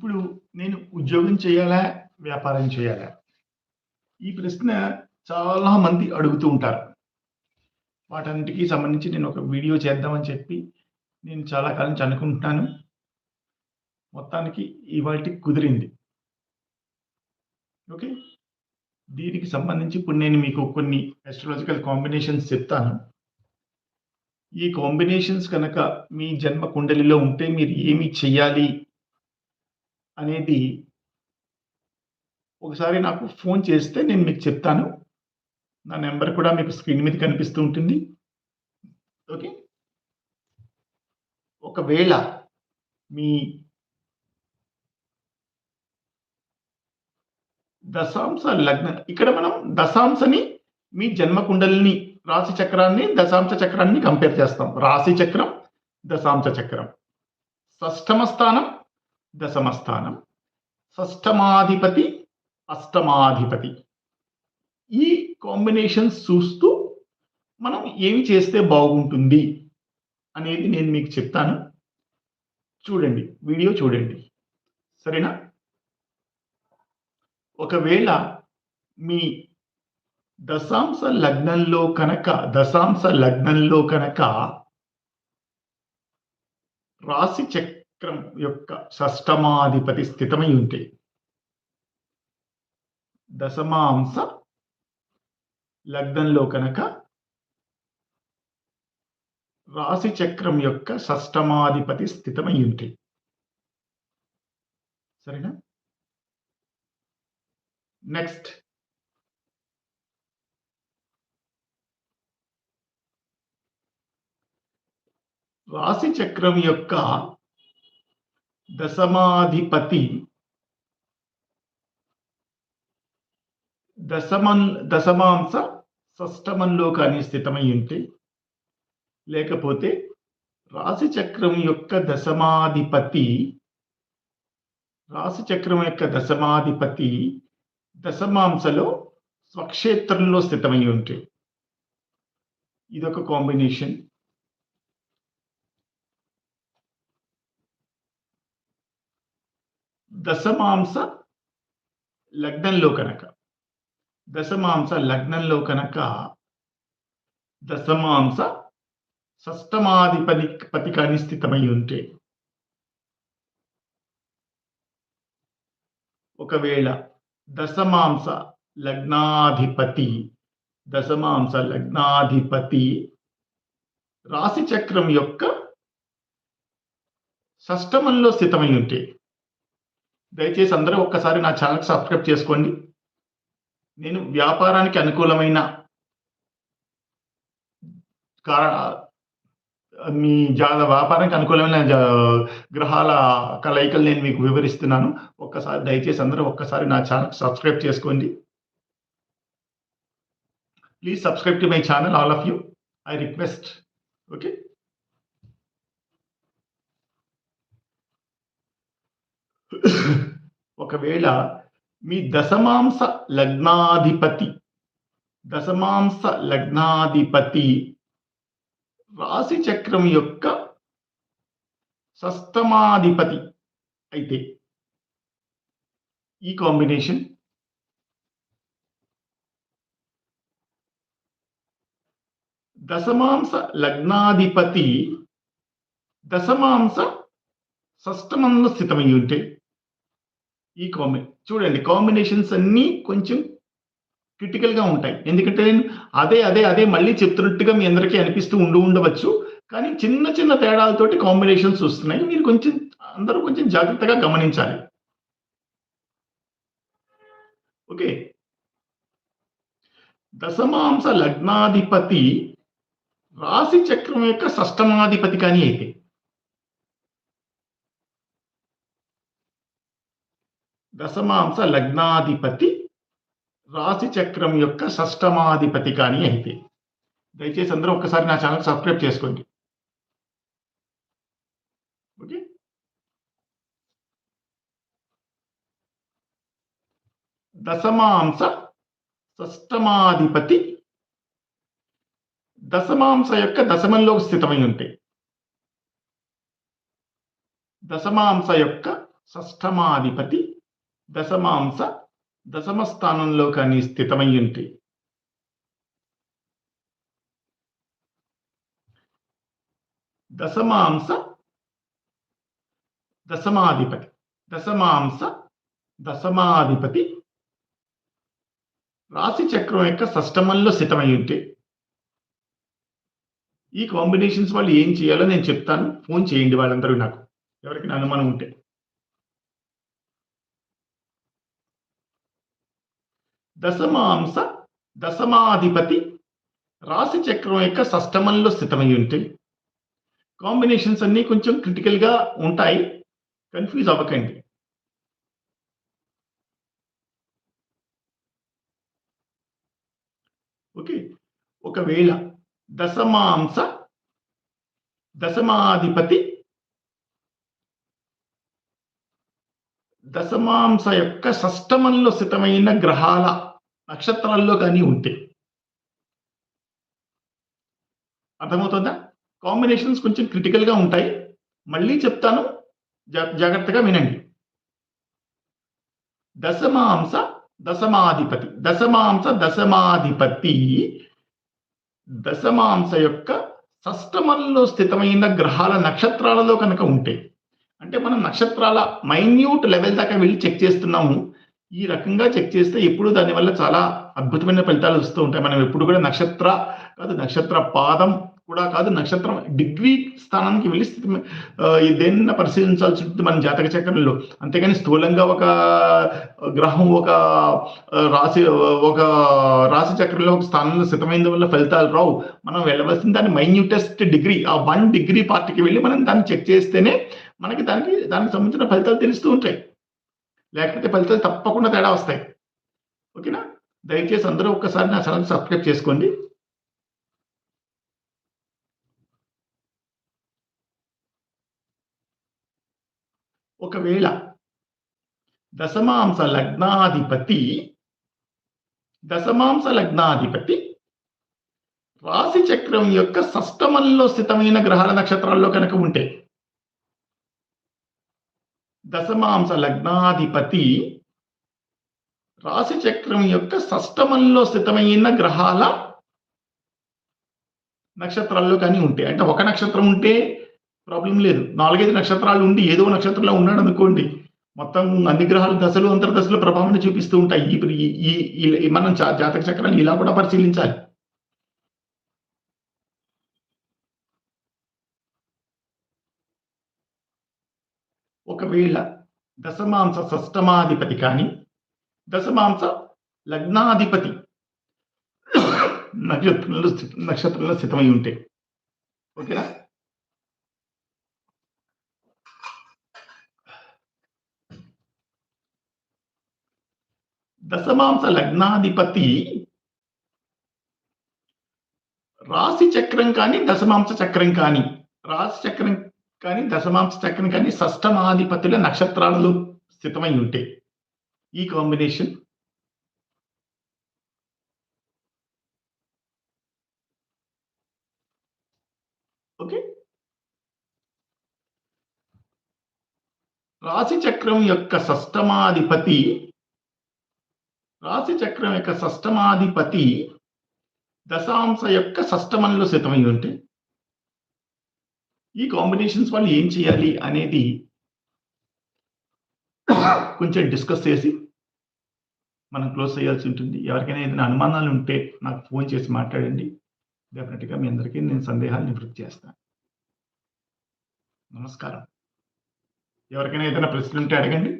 ఇప్పుడు నేను ఉద్యోగం చేయాలా? వ్యాపారం చేయాలా? ఈ ప్రశ్న చాలా మంది అడుగుతూ ఉంటారు. వాటన్నిటికీ సంబంధించి నేను ఒక వీడియో చేద్దామని చెప్పి నేను చాలా కాలం నుంచి అనుకుంటున్నాను. మొత్తానికి ఇవాటి కుదిరింది. ఓకే. దీనికి సంబంధించి ఇప్పుడు నేను మీకు కొన్ని ఎస్ట్రాలజికల్ కాంబినేషన్స్ చెప్తాను. ఈ కాంబినేషన్స్ కనుక మీ జన్మ కుండలిలో ఉంటే మీరు ఏమి చెయ్యాలి? అనేది ఒకసారి నాకు ఫోన్ చేస్తే నేను మీకు చెప్తాను. నా నెంబర్ కూడా మీకు స్క్రీన్ మీద కనిపిస్తూ ఉంటుంది. ఓకే. ఒకవేళ మీ దశాంశ లగ్న ఇక్కడ మనం దశాంశని మీ జన్మకుండలిని రాశి చక్రాన్ని, దశాంశ చక్రాన్ని కంపేర్ చేస్తాం. రాశి చక్రం, దశాంశ చక్రం. షష్టమ స్థానం, దశమస్థానం షష్టమాధిపతి, అష్టమాధిపతి. ఈ కాంబినేషన్స్ చూస్తూ మనం ఏమి చేస్తే బాగుంటుంది అనేది నేను మీకు చెప్తాను. చూడండి. వీడియో చూడండి. సరేనా? ఒకవేళ మీ దశాంశ లగ్నంలో కనుక దశాంశ లగ్నంలో కనుక రాశి చక్ర యొక్క షష్టమాధిపతి స్థితమై ఉంటే దశమాంశ లగ్నంలో కనుక రాశి చక్రం యొక్క షష్టమాధిపతి స్థితమై ఉంటే సరేనా? నెక్స్ట్ రాశి చక్రం యొక్క దశమాధిపతి. దశమన్ దశమాంశ షష్టమంలో కానీ స్థితమై ఉంటే లేకపోతే రాశిచక్రం యొక్క దశమాధిపతి రాశిచక్రం యొక్క దశమాధిపతి దశమాంశలో స్వక్షేత్రంలో స్థితమై ఉంటే ఇదొక కాంబినేషన్. దశమాంస లగ్నంలో కనుక దశమాంస లగ్నంలో కనుక దశమాంస షష్టమాధిపతి పతికాన్ని స్థితమై ఉంటే ఒకవేళ దశమాంస లగ్నాధిపతి దశమాంస లగ్నాధిపతి రాశి చక్రం యొక్క షష్టమంలో స్థితమై ఉంటే దయచేసి అందరూ ఒక్కసారి నా ఛానల్ సబ్స్క్రైబ్ చేసుకోండి. నేను వ్యాపారానికి అనుకూలమైన మీ జాల వ్యాపారానికి అనుకూలమైన గ్రహాల కలయికలు నేను మీకు వివరిస్తున్నాను. ఒక్కసారి దయచేసి అందరూ ఒక్కసారి నా ఛానల్ సబ్స్క్రైబ్ చేసుకోండి. Please subscribe to my channel all of you. I request. Okay? ఒకవేళ మీ దశమాంశ లగ్నాధిపతి దశమాంశ లగ్నాధిపతి రాశి చక్రం యొక్క సస్తమాధిపతి అయితే ఈ కాంబినేషన్ దశమాంశ లగ్నాధిపతి దశమాంశ షష్టమంలో స్థితమై ఉంటే ఈ కాంబి చూడండి కాంబినేషన్స్ అన్నీ కొంచెం క్రిటికల్గా ఉంటాయి. ఎందుకంటే నేను అదే అదే అదే మళ్ళీ చెప్తున్నట్టుగా మీ అందరికీ అనిపిస్తూ ఉండి ఉండవచ్చు. కానీ చిన్న చిన్న తేడాలతోటి కాంబినేషన్స్ వస్తున్నాయి. మీరు కొంచెం అందరూ కొంచెం జాగ్రత్తగా గమనించాలి. ఓకే. దశమాంశ లగ్నాధిపతి రాశి చక్రం యొక్క షష్టమాధిపతి కానీ అయితే దశమాంశ లగ్నాధిపతి రాశి చక్రం యొక్క షష్టమాధిపతి కానీ అయితే. దయచేసి అందరూ ఒక్కసారి నా ఛానల్ సబ్స్క్రైబ్ చేసుకోండి. ఓకే? దశమాంశ షష్టమాధిపతి దశమాంశ యొక్క దశమంలో స్థితమై ఉంటే. దశమాంశ యొక్క షష్టమాధిపతి దశమాంశ దశమ స్థానంలో కానీ స్థితమై ఉంటే దశమాంశ దశమాధిపతి దశమాంశ దశమాధిపతి రాశి చక్రం యొక్క సష్టమంలో స్థితమై ఉంటే ఈ కాంబినేషన్స్ వాళ్ళు ఏం చేయాలో నేను చెప్తాను. ఫోన్ చేయండి వాళ్ళందరూ నాకు. ఎవరికి అనుమానం ఉంటే. దశమాంశ దశమాధిపతి రాశి చక్రం యొక్క సష్టమంలో స్థితమై ఉంటే కాంబినేషన్స్ అన్నీ కొంచెం క్రిటికల్గా ఉంటాయి. కన్ఫ్యూజ్ అవ్వకండి. ఓకే. ఒకవేళ దశమాంశ దశమాధిపతి దశమాంశ యొక్క షష్టమంలో స్థితమైన గ్రహాల నక్షత్రాల్లో కానీ ఉంటే. అర్థమవుతుందా? కాంబినేషన్స్ కొంచెం క్రిటికల్గా ఉంటాయి. మళ్ళీ చెప్తాను. జాగ్రత్తగా వినండి. దశమాంశ దశమాధిపతి. దశమాంశ దశమాధిపతి దశమాంశ యొక్క షష్టమంలో స్థితమైన గ్రహాల నక్షత్రాలలో కనుక ఉంటే. అంటే మనం నక్షత్రాల మైన్యూట్ లెవెల్ దాకా వెళ్ళి చెక్ చేస్తున్నాము. ఈ రకంగా చెక్ చేస్తే ఎప్పుడు దానివల్ల చాలా అద్భుతమైన ఫలితాలు వస్తూ ఉంటాయి. మనం ఎప్పుడు కూడా నక్షత్ర కాదు నక్షత్ర పాదం కూడా కాదు నక్షత్రం డిగ్రీ స్థానానికి వెళ్ళి స్థితి దేన్న పరిశీలించాల్సి ఉంటుంది మన జాతక చక్రంలో. అంతేగాని స్థూలంగా ఒక గ్రహం ఒక రాశి ఒక రాశి చక్రంలో ఒక స్థానంలో స్థితమైన వల్ల ఫలితాలు రావు. మనం వెళ్ళవలసిన దాని మైన్యూటెస్ట్ డిగ్రీ ఆ వన్ డిగ్రీ పార్టీకి వెళ్ళి మనం దాన్ని చెక్ చేస్తేనే మనకి దానికి దానికి సంబంధించిన ఫలితాలు తెలుస్తూ ఉంటాయి. లేకపోతే ఫలితాలు తప్పకుండా తేడా వస్తాయి. ఓకేనా? దయచేసి అందరూ ఒక్కసారి నా ఛానల్ సబ్స్క్రైబ్ చేసుకోండి. ఒకవేళ దశమాంశ లగ్నాధిపతి దశమాంశ లగ్నాధిపతి రాశి చక్రం యొక్క సష్టమంలో స్థితమైన గ్రహాల నక్షత్రాల్లో కనుక ఉంటే దశమాంశ లగ్నాధిపతి రాశి చక్రం యొక్క సష్టమంలో స్థితమైన గ్రహాల నక్షత్రాల్లో కానీ ఉంటే అంటే ఒక నక్షత్రం ఉంటే ప్రాబ్లం లేదు. నాలుగైదు నక్షత్రాలు ఉండి ఏదో నక్షత్రంలో ఉన్నాడు అనుకోండి మొత్తం అన్ని గ్రహాలు దశలు అంతర్దశలు ప్రభావాన్ని చూపిస్తూ ఉంటాయి. ఈ ఈ మనం జాతక చక్రాన్ని ఇలా కూడా పరిశీలించాలి. ఒకవేళ దశమాంస షష్టమాధిపతి కానీ దశమాంస లగ్నాధిపతి నక్షత్రంలో నక్షత్రంలో స్థితమై ఉంటే. ఓకేనా? దశమాంస లగ్నాధిపతి రాశి చక్రం కానీ దశమాంస చక్రం కానీ రాశి చక్రం కానీ దశమాంశ చక్రం కానీ షష్టమాధిపతుల నక్షత్రాలలో స్థితమై ఉంటాయి ఈ కాంబినేషన్ ఓకే? రాశి చక్రం యొక్క షష్టమాధిపతి రాశి చక్రం యొక్క షష్టమాధిపతి దశాంశ యొక్క షష్టమంలో స్థితమై ఉంటే ఈ కాంబినేషన్స్ వాళ్ళు ఏం చేయాలి అనేది కొంచెం డిస్కస్ చేసి మనం క్లోజ్ చేయాల్సి ఉంటుంది. ఎవరికైనా ఏదైనా అనుమానాలు ఉంటే నాకు ఫోన్ చేసి మాట్లాడండి. డెఫినెట్గా మీ అందరికీ నేను సందేహాలు నివృత్తి చేస్తాను. నమస్కారం. ఎవరికైనా ఏదైనా ప్రశ్న ఉంటే అడగండి.